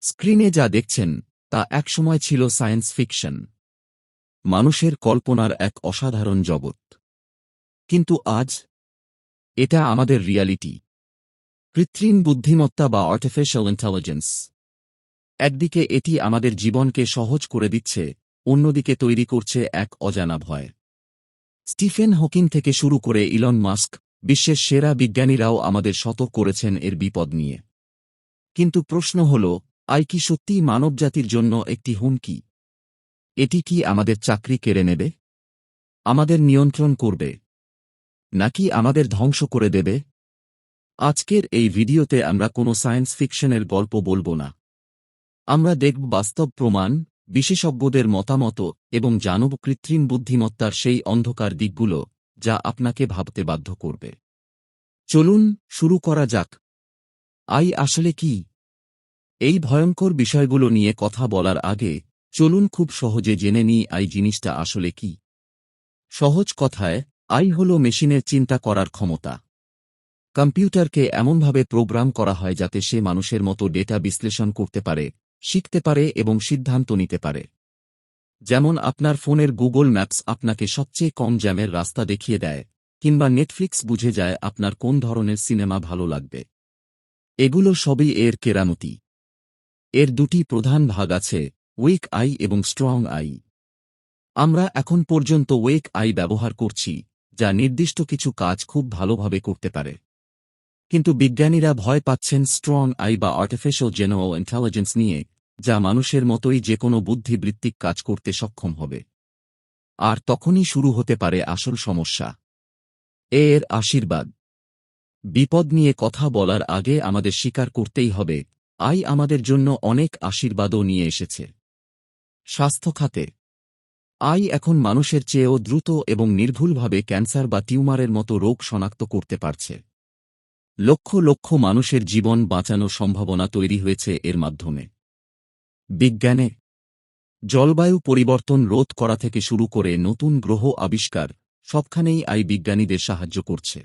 স্ক্রিনে যা দেখছেন, তা একসময় ছিল সায়েন্স ফিকশন। মানুষের কল্পনার এক অসাধারণ জগৎ। কিন্তু আজ, এটা আমাদের রিয়ালিটি। কৃত্রিম বুদ্ধিমত্তা বা আর্টিফিশিয়াল ইন্টেলিজেন্স একদিকে এটি আমাদের জীবনকে সহজ করে দিচ্ছে, অন্যদিকে তৈরি করছে এক অজানা ভয়। স্টিফেন হকিং থেকে শুরু করে ইলন মাস্ক, বিশ্বের সেরা বিজ্ঞানীরাও আমাদের সতর্ক করেছেন এর বিপদ নিয়ে। কিন্তু প্রশ্ন হল আই কি সত্যিই মানবজাতির জন্য একটি হুমকি? এটি কি আমাদের চাকরি কেড়ে নেবে? আমাদের নিয়ন্ত্রণ করবে? নাকি আমাদের ধ্বংস করে দেবে? আজকের এই ভিডিওতে আমরা কোনো সায়েন্স ফিকশনের গল্প বলব না। আমরা দেখব বাস্তব প্রমাণ, বিশেষজ্ঞদের মতামত এবং জানব কৃত্রিম বুদ্ধিমত্তার সেই অন্ধকার দিকগুলো যা আপনাকে ভাবতে বাধ্য করবে। চলুন শুরু করা যাক। আই আসলে কি? এই ভয়ঙ্কর বিষয়গুলো নিয়ে কথা বলার আগে, চলুন খুব সহজে জেনে নিই আই জিনিসটা আসলে কি। সহজ কথায়, আই হল মেশিনের চিন্তা করার ক্ষমতা। কম্পিউটারকে এমনভাবে প্রোগ্রাম করা হয় যাতে সে মানুষের মতো ডেটা বিশ্লেষণ করতে পারে, শিখতে পারে এবং সিদ্ধান্ত নিতে পারে। যেমন আপনার ফোনের গুগল ম্যাপস আপনাকে সবচেয়ে কম জ্যামের রাস্তা দেখিয়ে দেয়, কিংবা নেটফ্লিক্স বুঝে যায় আপনার কোন ধরনের সিনেমা ভালো লাগবে। এগুলো সবই এর কেরামতি। এর দুটি প্রধান ভাগ আছে ওয়েক আই এবং স্ট্রং আই আমরা এখন পর্যন্ত ওয়েক আই ব্যবহার করছি, যা নির্দিষ্ট কিছু কাজ খুব ভালোভাবে করতে পারে। কিন্তু বিজ্ঞানীরা ভয় পাচ্ছেন স্ট্রং আই বা আর্টিফিশিয়াল জেনারেল ইন্টেলিজেন্স নিয়ে, যা মানুষের মতোই যে কোনো বুদ্ধিবৃত্তিক কাজ করতে সক্ষম হবে। আর তখনই শুরু হতে পারে আসল সমস্যা। এর আশীর্বাদ। বিপদ নিয়ে কথা বলার আগে আমাদের স্বীকার করতেই হবে আই আমাদের জন্য অনেক আশীর্বাদও নিয়ে এসেছে। স্বাস্থ্য খাতে, আই এখন মানুষের চেয়েও দ্রুত এবং নির্ভুলভাবে ক্যান্সার বা টিউমারের মতো রোগ শনাক্ত করতে পারছে। লক্ষ লক্ষ মানুষের জীবন বাঁচানোর সম্ভাবনা তৈরি হয়েছে এর মাধ্যমে। বিজ্ঞানে, জলবায়ু পরিবর্তন রোধ করা থেকে শুরু করে নতুন গ্রহ আবিষ্কার সবখানেই আই বিজ্ঞানীদের সাহায্য করছে।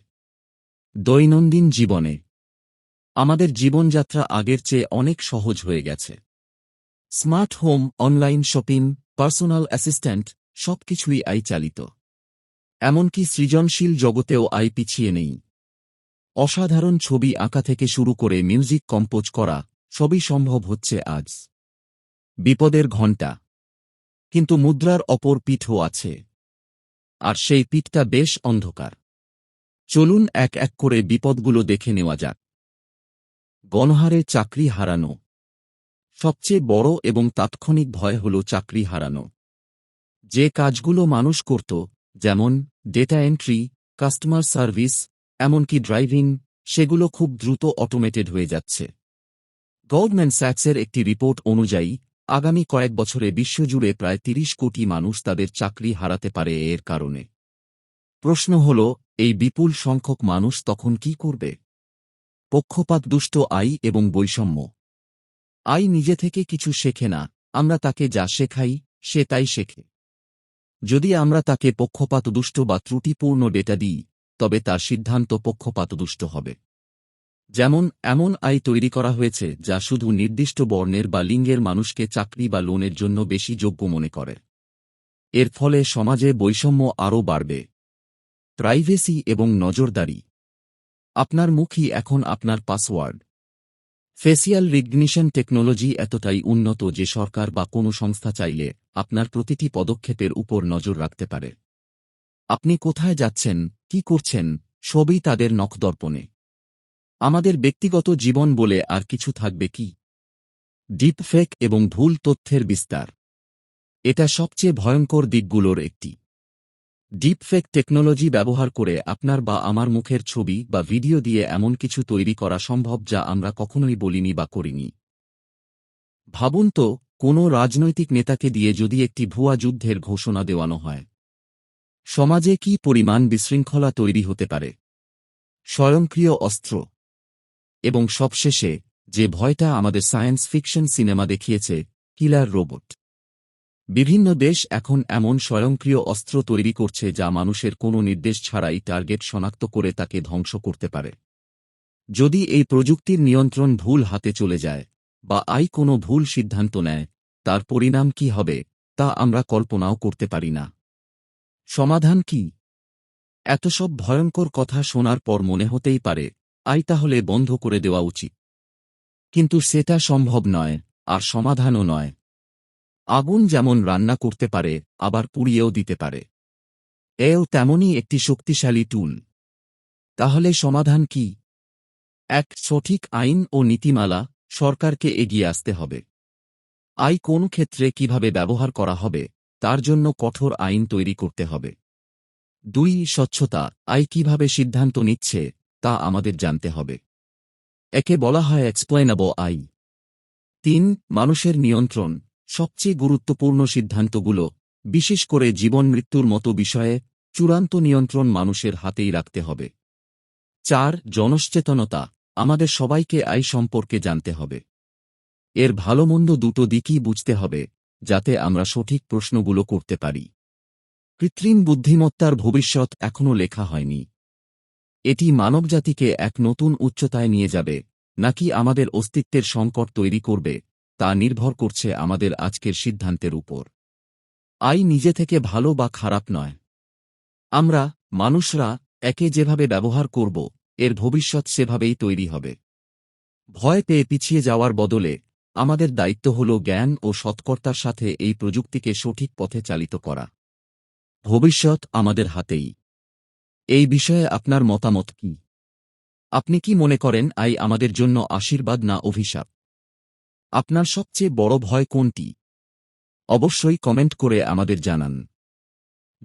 দৈনন্দিন জীবনে আমাদের জীবনযাত্রা আগের চেয়ে অনেক সহজ হয়ে গেছে। Smart home, online shopping, personal assistant, সবকিছুই আই চালিত। এমনকি সৃজনশীল জগতেও আই পিছিয়ে নেই। অসাধারণ ছবি আঁকা থেকে শুরু করে মিউজিক কম্পোজ করা, সবই সম্ভব হচ্ছে আজ। বিপদের ঘণ্টা। কিন্তু মুদ্রার অপর পিঠও আছে। আর সেই পিঠটা বেশ অন্ধকার। চলুন এক এক করে বিপদগুলো দেখে নেওয়া যাক। গণহারে চাকরি হারানো। সবচেয়ে বড় এবং তাৎক্ষণিক ভয় হল চাকরি হারানো। যে কাজগুলো মানুষ করত, যেমন ডেটা এন্ট্রি কাস্টমার সার্ভিস এমনকি ড্রাইভিং সেগুলো খুব দ্রুত অটোমেটেড হয়ে যাচ্ছে। গভর্নমেন্ট স্যাক্সের একটি রিপোর্ট অনুযায়ী, আগামী কয়েক বছরে বিশ্বজুড়ে প্রায় ৩০ কোটি মানুষ তাদের চাকরি হারাতে পারে এর কারণে। প্রশ্ন হল, এই বিপুল সংখ্যক মানুষ তখন কি করবে? পক্ষপাত দুষ্ট আই এবং বৈষম্য। আই নিজে থেকে কিছু শেখে না, আমরা তাকে যা শেখাই, সে তাই শেখে। যদি আমরা তাকে পক্ষপাতদুষ্ট বা ত্রুটিপূর্ণ ডেটা দিই, তবে তার সিদ্ধান্ত পক্ষপাতদুষ্ট হবে। যেমন, এমন আই তৈরি করা হয়েছে যা শুধু নির্দিষ্ট বর্ণের বা লিঙ্গের মানুষকে চাকরি বা লোনের জন্য বেশি যোগ্য মনে করে। এর ফলে সমাজে বৈষম্য আরও বাড়বে। প্রাইভেসি এবং নজরদারি আপনার মুখই এখন আপনার পাসওয়ার্ড ফেসিয়াল রিগনিশন টেকনোলজি এতটাই উন্নত যে সরকার বা কোনো সংস্থা চাইলে আপনার প্রতিটি পদক্ষেপের উপর নজর রাখতে পারে। আপনি কোথায় যাচ্ছেন, কি করছেন, সবই তাদের নখদর্পণে আমাদের ব্যক্তিগত জীবন বলে আর কিছু থাকবে কি? ডিপফেক এবং ভুল তথ্যের বিস্তার। এটা সবচেয়ে ভয়ঙ্কর দিকগুলোর একটি। ডিপফেক টেকনোলজি ব্যবহার করে আপনার বা আমার মুখের ছবি বা ভিডিও দিয়ে এমন কিছু তৈরি করা সম্ভব যা আমরা কখনোই বলিনি বা করিনি। ভাবুন তো, কোনো রাজনৈতিক নেতাকে দিয়ে যদি একটি ভুয়া যুদ্ধের ঘোষণা দেওয়ানো হয়। সমাজে কি পরিমাণ বিশৃঙ্খলা তৈরি হতে পারে? স্বয়ংক্রিয় অস্ত্র। এবং সবশেষে, যে ভয়টা আমাদের সায়েন্স ফিকশন সিনেমা দেখিয়েছে, কিলার রোবট। বিভিন্ন দেশ এখন এমন স্বয়ংক্রিয় অস্ত্র তৈরি করছে যা মানুষের কোনো নির্দেশ ছাড়াই টার্গেট শনাক্ত করে তাকে ধ্বংস করতে পারে। যদি এই প্রযুক্তির নিয়ন্ত্রণ ভুল হাতে চলে যায়, বা আই কোনো ভুল সিদ্ধান্ত নেয়, তার পরিণাম কি হবে, তা আমরা কল্পনাও করতে পারি না। সমাধান কি? এত সব ভয়ঙ্কর কথা শোনার পর মনে হতেই পারে, আই তাহলে বন্ধ করে দেওয়া উচিত। কিন্তু সেটা সম্ভব নয়, আর সমাধানও নয়। আগুন যেমন রান্না করতে পারে, আবার পুড়িয়েও দিতে পারে। এও তেমনই একটি শক্তিশালী টুল। তাহলে সমাধান কি? এক, সঠিক আইন ও নীতিমালা সরকারকে এগিয়ে আসতে হবে। আই কোন ক্ষেত্রে কীভাবে ব্যবহার করা হবে, তার জন্য কঠোর আইন তৈরি করতে হবে। দুই, স্বচ্ছতা। আই কীভাবে সিদ্ধান্ত নিচ্ছে, তা আমাদের জানতে হবে। একে বলা হয় এক্সপ্লেনাবল আই। তিন, মানুষের নিয়ন্ত্রণ। সবচেয়ে গুরুত্বপূর্ণ সিদ্ধান্তগুলো, বিশেষ করে জীবন মৃত্যুর মতো বিষয়ে, চূড়ান্ত নিয়ন্ত্রণ মানুষের হাতেই রাখতে হবে। চার, জনসচেতনতা, আমাদের সবাইকে আই সম্পর্কে জানতে হবে। এর ভালোমন্দ দুটো দিকই বুঝতে হবে, যাতে আমরা সঠিক প্রশ্নগুলো করতে পারি। কৃত্রিম বুদ্ধিমত্তার ভবিষ্যৎ এখনও লেখা হয়নি। এটি মানবজাতিকে এক নতুন উচ্চতায় নিয়ে যাবে, নাকি আমাদের অস্তিত্বের সংকট তৈরি করবে তা নির্ভর করছে আমাদের আজকের সিদ্ধান্তের উপর। আই নিজে থেকে ভালো বা খারাপ নয়। আমরা, মানুষরা, একে যেভাবে ব্যবহার করব, এর ভবিষ্যৎ সেভাবেই তৈরি হবে। ভয় পেয়ে পিছিয়ে যাওয়ার বদলে, আমাদের দায়িত্ব হল জ্ঞান ও সৎকর্তার সাথে এই প্রযুক্তিকে সঠিক পথে চালিত করা। ভবিষ্যৎ আমাদের হাতেই। এই বিষয়ে আপনার মতামত কি? আপনি কি মনে করেন, আই আমাদের জন্য আশীর্বাদ না অভিশাপ? আপনার সবচেয়ে বড় ভয় কোনটি? অবশ্যই কমেন্ট করে আমাদের জানান।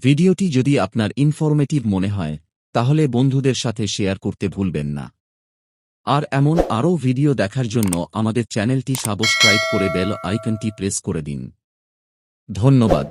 ভিডিওটি যদি আপনার ইনফরমেটিভ মনে হয়, তাহলে বন্ধুদের সাথে শেয়ার করতে ভুলবেন না। আর এমন আরও ভিডিও দেখার জন্য আমাদের চ্যানেলটি সাবস্ক্রাইব করে বেল আইকনটি প্রেস করে দিন। ধন্যবাদ।